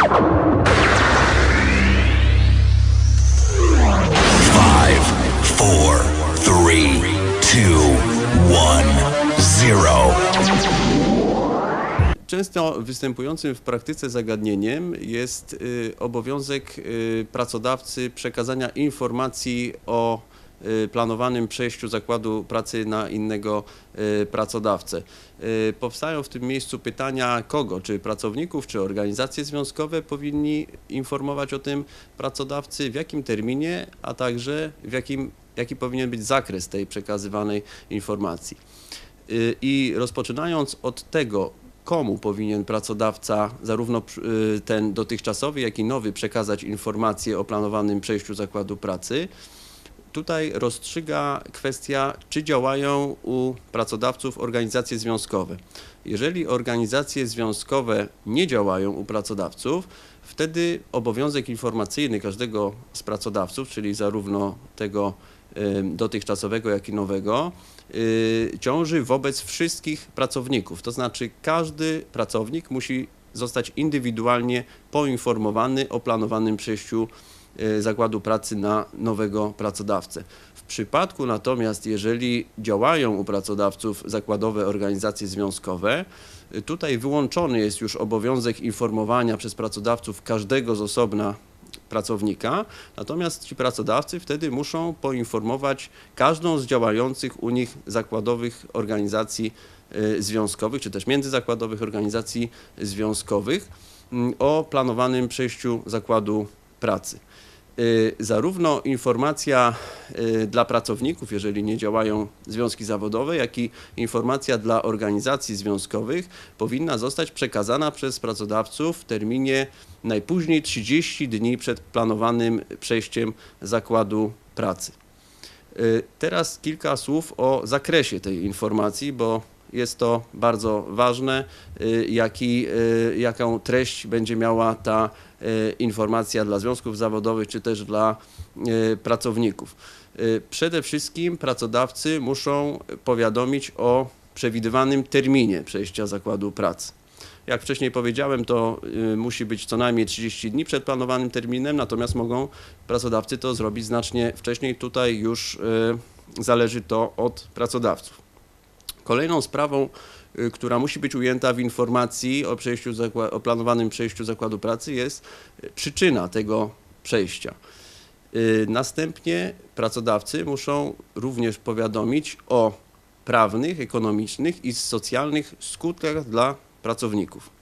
Five, four, three, two, one, zero. Często występującym w praktyce zagadnieniem jest y, obowiązek y, pracodawcy przekazania informacji o planowanym przejściu zakładu pracy na innego y, pracodawcę. Y, Powstają w tym miejscu pytania kogo, czy pracowników, czy organizacje związkowe powinni informować o tym pracodawcy, w jakim terminie, a także w jakim, jaki powinien być zakres tej przekazywanej informacji. Y, I rozpoczynając od tego, komu powinien pracodawca, zarówno y, ten dotychczasowy, jak i nowy, przekazać informacje o planowanym przejściu zakładu pracy, tutaj rozstrzyga kwestia, czy działają u pracodawców organizacje związkowe. Jeżeli organizacje związkowe nie działają u pracodawców, wtedy obowiązek informacyjny każdego z pracodawców, czyli zarówno tego dotychczasowego, jak i nowego, y, ciąży wobec wszystkich pracowników. To znaczy, każdy pracownik musi zostać indywidualnie poinformowany o planowanym przejściu zakładu pracy na nowego pracodawcę. W przypadku natomiast, jeżeli działają u pracodawców zakładowe organizacje związkowe, y, tutaj wyłączony jest już obowiązek informowania przez pracodawców każdego z osobna pracownika, natomiast ci pracodawcy wtedy muszą poinformować każdą z działających u nich zakładowych organizacji y, związkowych, czy też międzyzakładowych organizacji związkowych mm, o planowanym przejściu zakładu pracy. Y, Zarówno informacja y, dla pracowników, jeżeli nie działają związki zawodowe, jak i informacja dla organizacji związkowych powinna zostać przekazana przez pracodawców w terminie najpóźniej 30 dni przed planowanym przejściem zakładu pracy. Y, Teraz kilka słów o zakresie tej informacji, bo jest to bardzo ważne, y, jaki, y, jaką treść będzie miała ta y, informacja dla związków zawodowych czy też dla pracowników. Przede wszystkim pracodawcy muszą powiadomić o przewidywanym terminie przejścia zakładu pracy. Jak wcześniej powiedziałem, to musi być co najmniej 30 dni przed planowanym terminem, natomiast mogą pracodawcy to zrobić znacznie wcześniej. Tutaj już zależy to od pracodawców. Kolejną sprawą, y, która musi być ujęta w informacji o, przejściu o planowanym przejściu zakładu pracy jest y, przyczyna tego przejścia. Y, Następnie pracodawcy muszą również powiadomić o prawnych, ekonomicznych i socjalnych skutkach dla pracowników.